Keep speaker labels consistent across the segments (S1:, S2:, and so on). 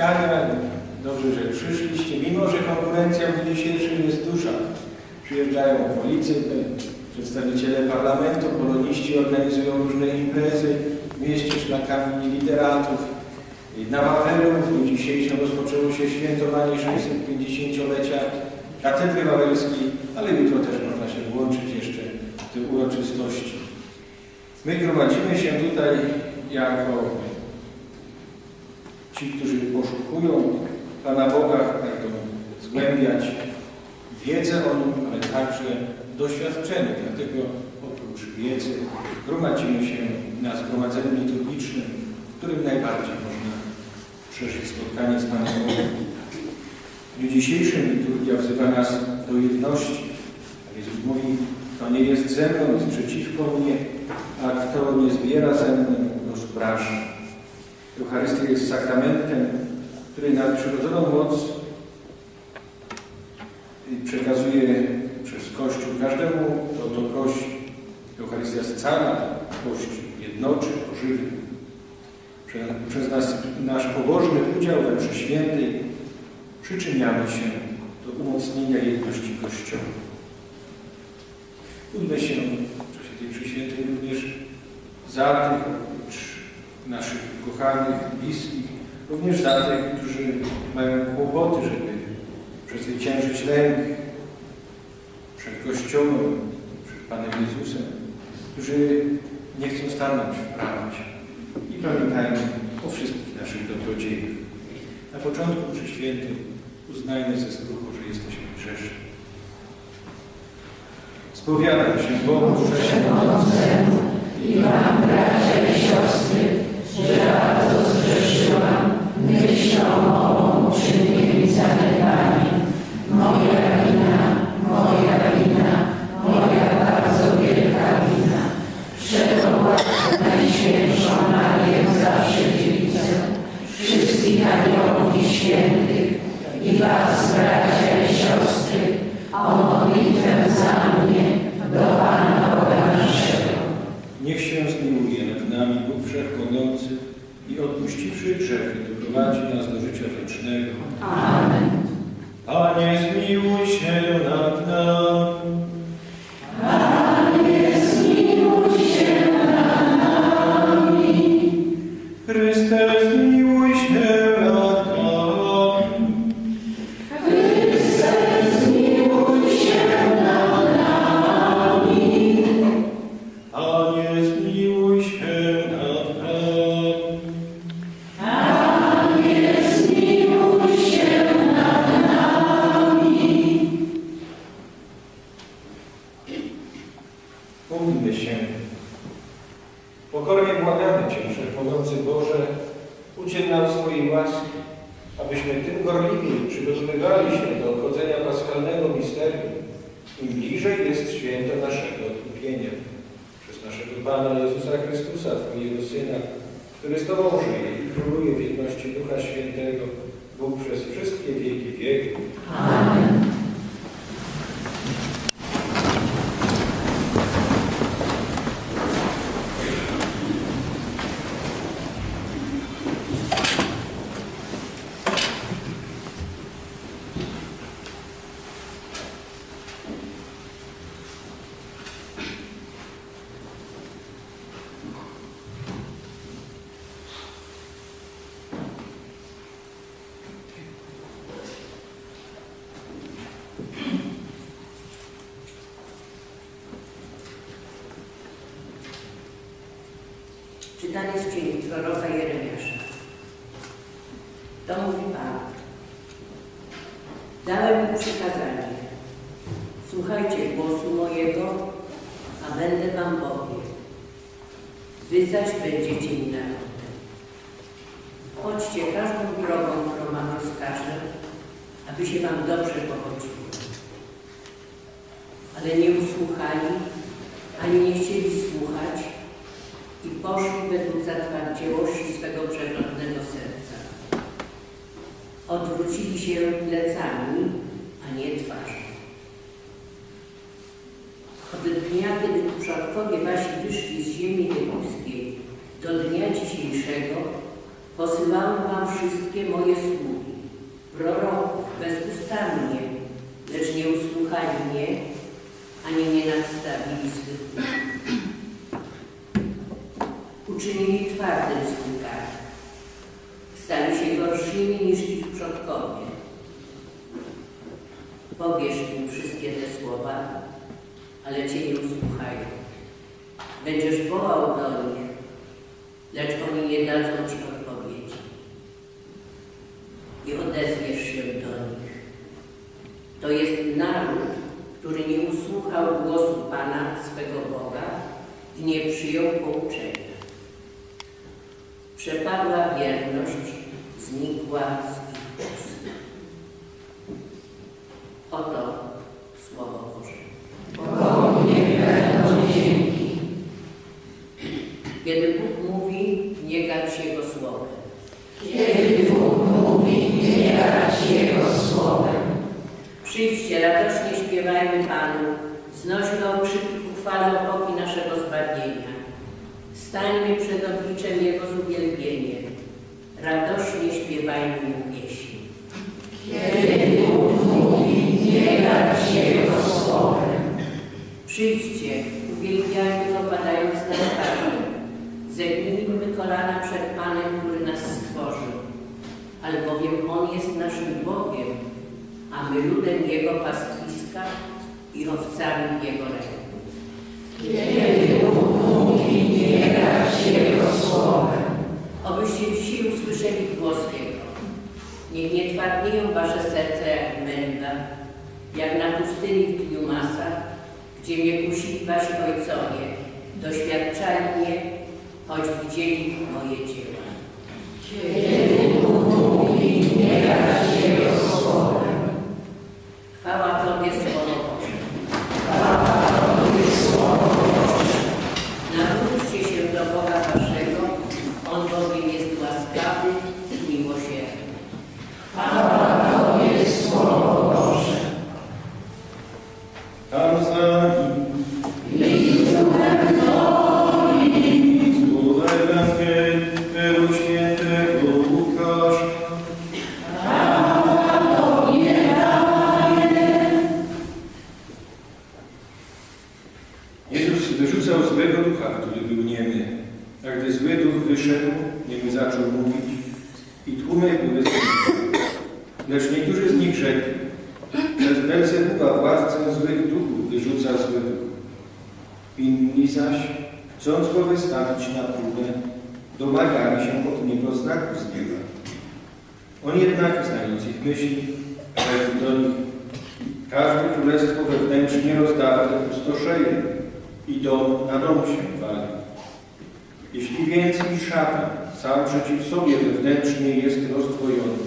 S1: spotkania. Dobrze, że przyszliście, mimo że konkurencja w dniu dzisiejszym jest duża. Przyjeżdżają policy, przedstawiciele parlamentu, poloniści organizują różne imprezy w mieście szlakami literatów. Na Wawelu w dniu dzisiejszym rozpoczęło się świętowanie 650-lecia Katedry Wawelskiej, ale jutro też można się włączyć jeszcze w te uroczystości. My gromadzimy się tutaj jako ci, którzy poszukują Pana Boga, będą zgłębiać wiedzę o Nim, ale także doświadczenie. Dlatego oprócz wiedzy gromadzimy się na zgromadzeniu liturgicznym, w którym najbardziej można przeżyć spotkanie z Panem Bogiem. W dniu dzisiejszym liturgia wzywa nas do jedności. Jezus mówi, kto nie jest ze mną, jest przeciwko mnie, a kto nie zbiera ze mną, rozprasza. Eucharystia jest sakramentem, który na przyrodzoną moc przekazuje przez Kościół każdemu, kto to prosi. Eucharystia scala Kościół, jednoczy, ożywia. Prze- Przez nas, nasz pobożny udział we mszy świętej przyczyniamy się do umocnienia jedności Kościoła. Módlmy się w czasie tej mszy również za tych, naszych kochanych, bliskich, również za tych, którzy mają kłopoty, żeby przezwyciężyć lęk przed Kościołem, przed Panem Jezusem, którzy nie chcą stanąć w prawdzie. I pamiętajmy o wszystkich naszych dobrodziejach. Na początku mszy świętej uznajmy ze skruchu, że jesteśmy grzeszni. Spowiadam się Bogu
S2: Wszechmogącemu i Wam, bracia i siostry, że bardzo zgrzeszyłam myślą, mową,
S1: Amén. Udziel nam swojej łaski, abyśmy tym gorliwiej przygotowywali się do obchodzenia paschalnego misterium, im bliżej jest święto naszego odkupienia. Przez naszego Pana Jezusa Chrystusa, Twojego Syna, który z Tobą żyje i króluje w jedności Ducha Świętego, Bóg przez wszystkie wieki wieków.
S2: Amen.
S3: Czytanie z księgi proroka Jeremiasza. To mówi Pan. Dałem mu przykazanie. Słuchajcie głosu mojego, a będę wam Bogiem. Wy zaś będziecie mi narodem. Chodźcie każdą drogą, którą wam rozkażę, aby się wam dobrze pochodziło. Ale nie usłuchali, ani nie chcieli słuchać, poszli według zatwardziałości swego przeglądnego serca. Odwrócili się plecami, a nie twarzą. Od dnia, kiedy przodkowie wasi wyszli z ziemi egipskiej do dnia dzisiejszego, Posyłałem wam wszystkie moje sługi, proroków bezustannie, lecz nie usłuchali mnie, ani nie nadstawili twardym kark. Stali się gorszymi niż ich przodkowie. Powiesz im wszystkie te słowa, ale Cię nie usłuchają. Będziesz wołał do nich, lecz oni nie dadzą Ci odpowiedzi. I odezwiesz się do nich. To jest naród, który nie usłuchał głosu Pana, swego Boga i nie przyjął pouczenia. Przepadła wierność, znikła z ich ust. Oto Słowo Boże.
S2: Bogu niech będą dzięki.
S3: Kiedy Bóg mówi, nie gać Jego słowem.
S2: Kiedy Bóg mówi, nie grać Jego słowem.
S3: Przyjdźcie, radośnie śpiewajmy Panu, znośmy okrzyki ku chwale opoki naszego zbawienia. Stańmy przed obliczem Jego z uwielbieniem. Radośnie śpiewajmy Mu pieśni.
S2: Kiedy Bóg mówi, nie grać Jego słowem.
S3: Przyjdźcie, uwielbiajmy Go padając na twarz. Zegnijmy kolana przed Panem, który nas stworzył. Albowiem On jest naszym Bogiem, a my ludem Jego pastwiska i owcami Jego ręku.
S2: Kiedy słowem.
S3: Obyście dzisiaj usłyszeli głos Jego. Niech nie twardnieją wasze serca jak męda, jak na pustyni w dniu masa, gdzie mnie kusili wasi ojcowie, doświadczali mnie, choć widzieli moje dzieła.
S2: Kiedy mówi, nie Jego
S1: wyrzucał złego ducha, który był niemy. A gdy zły duch wyszedł, niemy zaczął mówić i tłumy były zniszczone. Lecz niektórzy z nich rzekli, przez Belzebuba władcę złych duchów wyrzuca zły duch. Inni zaś, chcąc go wystawić na próbę, domagali się od niego znaku z nieba. On jednak, znając ich myśli, rzekł do nich, każde królestwo wewnętrznie rozdarte pustoszeje i dom na dom się wali. Jeśli więc i szatan sam przeciw sobie wewnętrznie jest rozdwojony,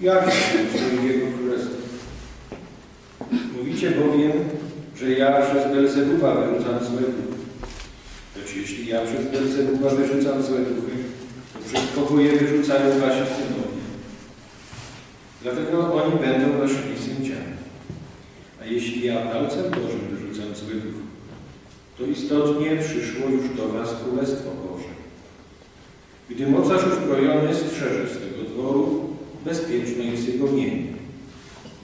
S1: jak się jego królestwo? Mówicie bowiem, że ja przez Belzebuba wyrzucam złe duchy. Lecz jeśli ja przez Belzebuba wyrzucam złe duchy, to przez kogo je wyrzucają wasi synowie? Dlatego oni będą waszymi sędziami. A jeśli ja palcem Bożym to istotnie przyszło już do was Królestwo Boże. Gdy mocarz uzbrojony strzeże swego dworu, bezpieczne jest jego mienie.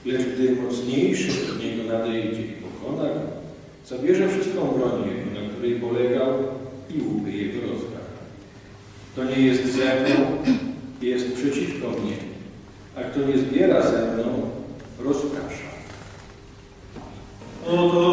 S1: Lecz gdy mocniejszy od niego nadejdzie i pokona go, zabierze wszystką broń jego, na której polegał i łupy jego rozda. To nie jest ze mną, jest przeciwko mnie, a kto nie zbiera ze mną, rozprasza. Oto.